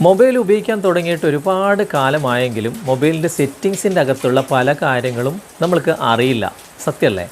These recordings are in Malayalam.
മൊബൈൽ ഉപയോഗിക്കാൻ തുടങ്ങിയിട്ട് ഒരുപാട് കാലമായെങ്കിലും മൊബൈലിന്റെ സെറ്റിങ്സിന്റെ അകത്തുള്ള പല കാര്യങ്ങളും നമ്മൾക്ക് അറിയില്ല. സത്യമല്ലേ?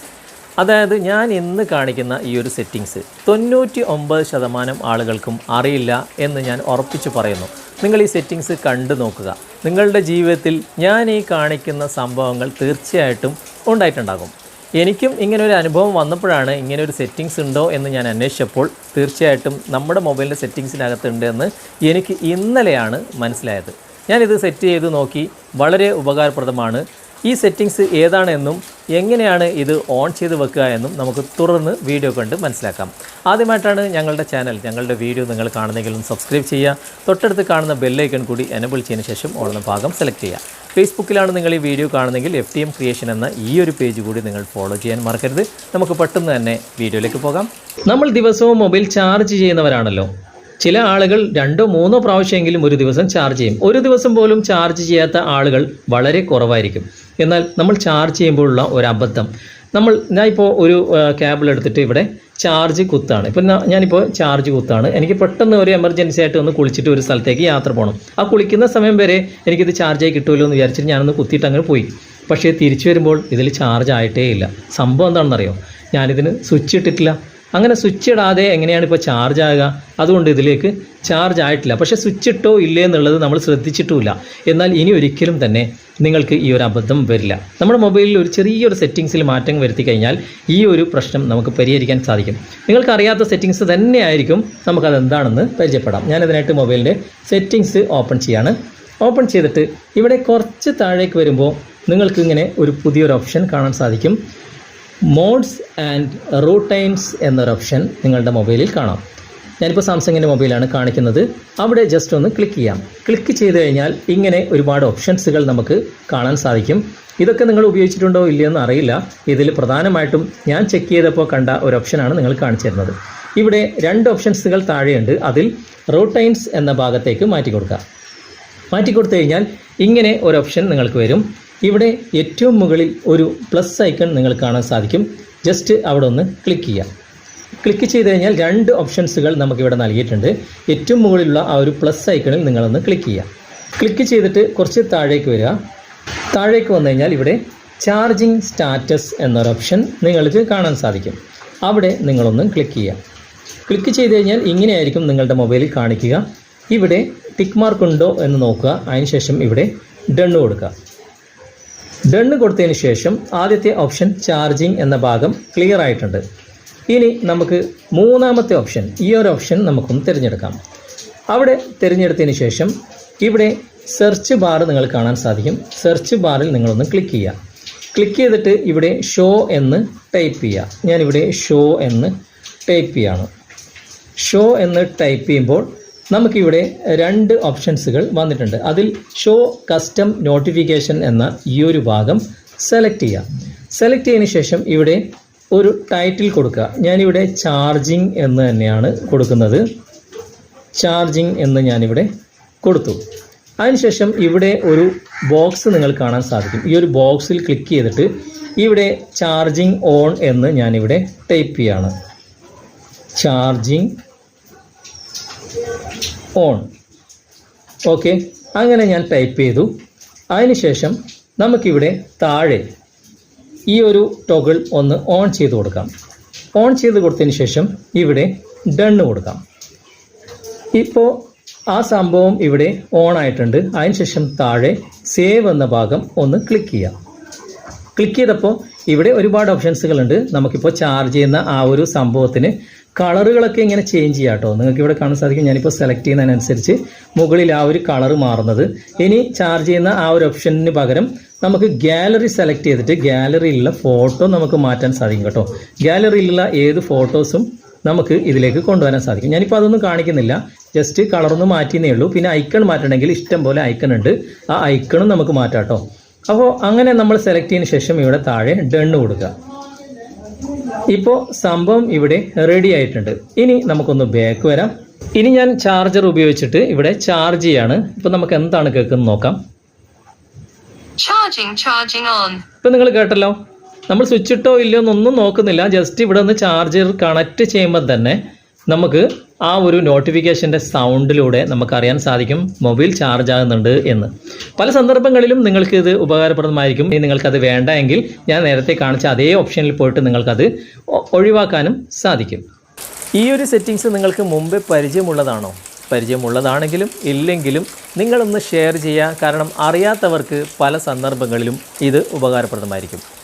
അതായത് ഞാൻ ഇന്ന് കാണിക്കുന്ന ഈ ഒരു സെറ്റിങ്സ് തൊണ്ണൂറ്റി ഒമ്പത് ശതമാനം ആളുകൾക്കും അറിയില്ല എന്ന് ഞാൻ ഉറപ്പിച്ചു പറയുന്നു. നിങ്ങൾ ഈ സെറ്റിങ്സ് കണ്ടു നോക്കുക. നിങ്ങളുടെ ജീവിതത്തിൽ ഞാൻ ഈ കാണിക്കുന്ന സംഭവങ്ങൾ തീർച്ചയായിട്ടും ഉണ്ടായിട്ടുണ്ടാകും. എനിക്കും ഇങ്ങനെ ഒരു അനുഭവം വന്നപ്പോഴാണ് ഇങ്ങനെ ഒരു സെറ്റിങ്സ് ഉണ്ടോ എന്ന് ഞാൻ അന്വേഷിച്ചപ്പോൾ തീർച്ചയായിട്ടും നമ്മുടെ മൊബൈലിന്റെ സെറ്റിങ്സിനകത്തുണ്ട് എന്ന് എനിക്ക് ഇന്നലെയാണ് മനസ്സിലായത്. ഞാനിത് സെറ്റ് ചെയ്ത് നോക്കി വളരെ ഉപകാരപ്രദമാണ്. ഈ സെറ്റിങ്സ് ഏതാണെന്നും എങ്ങനെയാണ് ഇത് ഓൺ ചെയ്ത് വെക്കുക എന്നും നമുക്ക് തുടർന്ന് വീഡിയോ കണ്ട് മനസ്സിലാക്കാം. ആദ്യമായിട്ടാണ് ഞങ്ങളുടെ ചാനൽ ഞങ്ങളുടെ വീഡിയോ നിങ്ങൾ കാണുന്നെങ്കിലും സബ്സ്ക്രൈബ് ചെയ്യുക. തൊട്ടടുത്ത് കാണുന്ന ബെല്ലൈക്കൺ കൂടി എനബിൾ ചെയ്തതിന് ശേഷം ഓടുന്ന ഭാഗം സെലക്ട് ചെയ്യുക. ഫേസ്ബുക്കിലാണ് നിങ്ങൾ ഈ വീഡിയോ കാണുന്നെങ്കിൽ എഫ് ടി എം ക്രിയേഷൻ എന്ന ഈ ഒരു പേജ് കൂടി നിങ്ങൾ ഫോളോ ചെയ്യാൻ മറക്കരുത്. നമുക്ക് പെട്ടെന്ന് തന്നെ വീഡിയോയിലേക്ക് പോകാം. നമ്മൾ ദിവസവും മൊബൈൽ ചാർജ് ചെയ്യുന്നവരാണല്ലോ. ചില ആളുകൾ രണ്ടോ മൂന്നോ പ്രാവശ്യമെങ്കിലും ഒരു ദിവസം ചാർജ് ചെയ്യും. ഒരു ദിവസം പോലും ചാർജ് ചെയ്യാത്ത ആളുകൾ വളരെ കുറവായിരിക്കും. എന്നാൽ നമ്മൾ ചാർജ് ചെയ്യുമ്പോഴുള്ള ഒരു അബദ്ധം. നമ്മൾ ഞാൻ ഇപ്പോൾ ഒരു ക്യാബിൾ എടുത്തിട്ട് ഇവിടെ ചാർജ് കുത്താണ്. ഇപ്പം ഞാനിപ്പോൾ ചാർജ് കുത്താണ്. എനിക്ക് പെട്ടെന്ന് ഒരു എമർജൻസി ആയിട്ട് ഒന്ന് കുളിച്ചിട്ട് ഒരു സ്ഥലത്തേക്ക് യാത്ര പോകണം ആ കുളിക്കുന്ന സമയം വരെ എനിക്കിത് ചാർജായി കിട്ടുമല്ലോ എന്ന് വിചാരിച്ചിട്ട് ഞാനൊന്ന് കുത്തിയിട്ട് അങ്ങനെ പോയി. പക്ഷേ തിരിച്ചു വരുമ്പോൾ ഇതിൽ ചാർജ് ആയിട്ടേ ഇല്ല. സംഭവം എന്താണെന്നറിയോ? ഞാനിതിന് സ്വിച്ച് ഇട്ടിട്ടില്ല. അങ്ങനെ സ്വിച്ച് ഇടാതെ എങ്ങനെയാണ് ഇപ്പോൾ ചാർജ് ആകുക? അതുകൊണ്ട് ഇതിലേക്ക് ചാർജ് ആയിട്ടില്ല. പക്ഷേ സ്വിച്ച് ഇട്ടോ ഇല്ലേ എന്നുള്ളത് നമ്മൾ ശ്രദ്ധിച്ചിട്ടുമില്ല. എന്നാൽ ഇനി ഒരിക്കലും തന്നെ നിങ്ങൾക്ക് ഈ ഒരു അബദ്ധം വരില്ല. നമ്മുടെ മൊബൈലിൽ ഒരു ചെറിയൊരു സെറ്റിങ്സിൽ മാറ്റം വരുത്തി കഴിഞ്ഞാൽ ഈ ഒരു പ്രശ്നം നമുക്ക് പരിഹരിക്കാൻ സാധിക്കും. നിങ്ങൾക്ക് അറിയാത്ത സെറ്റിങ്സ് തന്നെയായിരിക്കും നമുക്കത് എന്താണെന്ന് പരിചയപ്പെടാം. ഞാനതിനായിട്ട് മൊബൈലിന്റെ സെറ്റിങ്സ് ഓപ്പൺ ചെയ്യാണ്. ഓപ്പൺ ചെയ്തിട്ട് ഇവിടെ കുറച്ച് താഴേക്ക് വരുമ്പോൾ നിങ്ങൾക്ക് ഇങ്ങനെ ഒരു പുതിയൊരു ഓപ്ഷൻ കാണാൻ സാധിക്കും. മോഡ്സ് ആൻഡ് റൂട്ടൈൻസ് എന്നൊരു ഓപ്ഷൻ നിങ്ങളുടെ മൊബൈലിൽ കാണാം. ഞാനിപ്പോൾ സാംസങ്ങിന്റെ മൊബൈലാണ് കാണിക്കുന്നത്. അവിടെ ജസ്റ്റ് ഒന്ന് ക്ലിക്ക് ചെയ്യാം. ക്ലിക്ക് ചെയ്ത് കഴിഞ്ഞാൽ ഇങ്ങനെ ഒരുപാട് ഓപ്ഷൻസുകൾ നമുക്ക് കാണാൻ സാധിക്കും. ഇതൊക്കെ നിങ്ങൾ ഉപയോഗിച്ചിട്ടുണ്ടോ ഇല്ലയെന്ന് അറിയില്ല. ഇതിൽ പ്രധാനമായിട്ടും ഞാൻ ചെക്ക് ചെയ്തപ്പോൾ കണ്ട ഒരു ഓപ്ഷനാണ് നിങ്ങൾ കാണിച്ചു തരുന്നത്. ഇവിടെ രണ്ട് ഓപ്ഷൻസുകൾ താഴെയുണ്ട്. അതിൽ റൂട്ടൈൻസ് എന്ന ഭാഗത്തേക്ക് മാറ്റി കൊടുക്കുക മാറ്റി കൊടുത്തു കഴിഞ്ഞാൽ ഇങ്ങനെ ഒരു ഓപ്ഷൻ നിങ്ങൾക്ക് വരും. ഇവിടെ ഏറ്റവും മുകളിൽ ഒരു പ്ലസ് ഐക്കൺ നിങ്ങൾ കാണാൻ സാധിക്കും. ജസ്റ്റ് അവിടെ ഒന്ന് ക്ലിക്ക് ചെയ്യാം. ക്ലിക്ക് ചെയ്ത് കഴിഞ്ഞാൽ രണ്ട് ഓപ്ഷൻസുകൾ നമുക്കിവിടെ നൽകിയിട്ടുണ്ട്. ഏറ്റവും മുകളിലുള്ള ആ ഒരു പ്ലസ് ഐക്കണിൽ നിങ്ങളൊന്ന് ക്ലിക്ക് ചെയ്യുക ക്ലിക്ക് ചെയ്തിട്ട് കുറച്ച് താഴേക്ക് വരിക. താഴേക്ക് വന്നു കഴിഞ്ഞാൽ ഇവിടെ ചാർജിങ് സ്റ്റാറ്റസ് എന്നൊരു ഓപ്ഷൻ നിങ്ങൾക്ക് കാണാൻ സാധിക്കും. അവിടെ നിങ്ങളൊന്ന് ക്ലിക്ക് ചെയ്യുക ക്ലിക്ക് ചെയ്ത് കഴിഞ്ഞാൽ ഇങ്ങനെയായിരിക്കും നിങ്ങളുടെ മൊബൈലിൽ കാണിക്കുക. ഇവിടെ ടിക്ക് മാർക്ക് ഉണ്ടോ എന്ന് നോക്കുക. അതിനുശേഷം ഇവിടെ ഡണ്ണ് കൊടുക്കുക. ഡണ്ണ് കൊടുത്തതിന് ശേഷം ആദ്യത്തെ ഓപ്ഷൻ ചാർജിങ് എന്ന ഭാഗം ക്ലിയർ ആയിട്ടുണ്ട്. ഇനി നമുക്ക് മൂന്നാമത്തെ ഓപ്ഷൻ ഈ ഒരു ഓപ്ഷൻ നമുക്കൊന്ന് തിരഞ്ഞെടുക്കാം. അവിടെ തിരഞ്ഞെടുത്തതിന് ശേഷം ഇവിടെ സെർച്ച് ബാർ നിങ്ങൾ കാണാൻ സാധിക്കും. സെർച്ച് ബാറിൽ നിങ്ങളൊന്ന് ക്ലിക്ക് ചെയ്യുക. ക്ലിക്ക് ചെയ്തിട്ട് ഇവിടെ ഷോ എന്ന് ടൈപ്പ് ചെയ്യുക. ഞാനിവിടെ ഷോ എന്ന് ടൈപ്പ് ചെയ്യാണ് ഷോ എന്ന് ടൈപ്പ് ചെയ്യുമ്പോൾ നമുക്കിവിടെ രണ്ട് ഓപ്ഷൻസുകൾ വന്നിട്ടുണ്ട്. അതിൽ ഷോ കസ്റ്റം നോട്ടിഫിക്കേഷൻ എന്ന ഈ ഒരു ഭാഗം സെലക്ട് ചെയ്യാം. സെലക്ട് ചെയ്തതിന് ശേഷം ഇവിടെ ഒരു ടൈറ്റിൽ കൊടുക്കുക. ഞാനിവിടെ ചാർജിങ് എന്ന് തന്നെയാണ് കൊടുക്കുന്നത്. ചാർജിങ് എന്ന് ഞാനിവിടെ കൊടുത്തു. അതിനുശേഷം ഇവിടെ ഒരു ബോക്സ് നിങ്ങൾ കാണാൻ സാധിക്കും. ഈ ഒരു ബോക്സിൽ ക്ലിക്ക് ചെയ്തിട്ട് ഇവിടെ ചാർജിങ് ഓൺ എന്ന് ഞാനിവിടെ ടൈപ്പ് ചെയ്യാണ്. ചാർജിങ് ഓൺ ഓക്കെ അങ്ങനെ ഞാൻ ടൈപ്പ് ചെയ്തു. അതിനുശേഷം നമുക്കിവിടെ താഴെ ഈ ഒരു ടോഗിൾ ഒന്ന് ഓൺ ചെയ്ത് കൊടുക്കാം. ഓൺ ചെയ്ത് കൊടുത്തതിന് ശേഷം ഇവിടെ ഡണ്ണ് കൊടുക്കാം. ഇപ്പോൾ ആ സംഭവം ഇവിടെ ഓൺ ആയിട്ടുണ്ട്. അതിനുശേഷം താഴെ സേവ് എന്ന ഭാഗം ഒന്ന് ക്ലിക്ക് ചെയ്യാം. ക്ലിക്ക് ചെയ്തപ്പോൾ ഇവിടെ ഒരുപാട് ഓപ്ഷൻസുകളുണ്ട് നമുക്കിപ്പോൾ ചാർജ് ചെയ്യുന്ന ആ ഒരു സംഭവത്തിന് കളറുകളൊക്കെ ഇങ്ങനെ ചേഞ്ച് ചെയ്യാം കേട്ടോ നിങ്ങൾക്ക് ഇവിടെ കാണാൻ സാധിക്കും. ഞാനിപ്പോൾ സെലക്ട് ചെയ്യുന്നതിനനുസരിച്ച് മുകളിൽ ആ ഒരു കളർ മാറുന്നത്. ഇനി ചാർജ് ചെയ്യുന്ന ആ ഒരു ഓപ്ഷനു പകരം നമുക്ക് ഗാലറി സെലക്ട് ചെയ്തിട്ട് ഗാലറിയിലുള്ള ഫോട്ടോ നമുക്ക് മാറ്റാൻ സാധിക്കും കേട്ടോ ഗാലറിയിലുള്ള ഏത് ഫോട്ടോസും നമുക്ക് ഇതിലേക്ക് കൊണ്ടുവരാൻ സാധിക്കും. ഞാനിപ്പോൾ അതൊന്നും കാണിക്കുന്നില്ല. ജസ്റ്റ് കളറൊന്നും മാറ്റിയെന്നേ ഉള്ളൂ. പിന്നെ ഐക്കൺ മാറ്റണമെങ്കിൽ ഇഷ്ടം പോലെ ഐക്കൺ ഉണ്ട്. ആ ഐക്കണും നമുക്ക് മാറ്റാം കേട്ടോ അപ്പോൾ അങ്ങനെ നമ്മൾ സെലക്ട് ചെയ്യുന്ന ശേഷം ഇവിടെ താഴെ ഡണ്ണ് കൊടുക്കുക. ഇപ്പോൾ സംഭവം ഇവിടെ റെഡി ആയിട്ടുണ്ട്. ഇനി നമുക്കൊന്ന് ബാക്ക് വരാം. ഇനി ഞാൻ ചാർജർ ഉപയോഗിച്ചിട്ട് ഇവിടെ ചാർജ് ചെയ്യാണ്. ഇപ്പൊ നമുക്ക് എന്താണ് കേൾക്കുന്നത് നോക്കാം. ഇപ്പൊ നിങ്ങൾ കേട്ടല്ലോ. നമ്മൾ സ്വിച്ച് ഇട്ടോ ഇല്ലയോ എന്നൊന്നും നോക്കുന്നില്ല. ജസ്റ്റ് ഇവിടെ ഒന്ന് ചാർജർ കണക്ട് ചെയ്യുമ്പോൾ തന്നെ നമുക്ക് ആ ഒരു നോട്ടിഫിക്കേഷന്റെ സൗണ്ടിലൂടെ നമുക്കറിയാൻ സാധിക്കും മൊബൈൽ ചാർജ് ആകുന്നുണ്ട് എന്ന്. പല സന്ദർഭങ്ങളിലും നിങ്ങൾക്ക് ഇത് ഉപകാരപ്രദമായിരിക്കും. ഇനി നിങ്ങൾക്കത് വേണ്ട എങ്കിൽ ഞാൻ നേരത്തെ കാണിച്ച അതേ ഓപ്ഷനിൽ പോയിട്ട് നിങ്ങൾക്കത് ഒഴിവാക്കാനും സാധിക്കും. ഈ ഒരു സെറ്റിങ്സ് നിങ്ങൾക്ക് മുമ്പേ പരിചയമുള്ളതാണോ? പരിചയമുള്ളതാണെങ്കിലും ഇല്ലെങ്കിലും നിങ്ങളൊന്ന് ഷെയർ ചെയ്യുക കാരണം അറിയാത്തവർക്ക് പല സന്ദർഭങ്ങളിലും ഇത് ഉപകാരപ്രദമായിരിക്കും.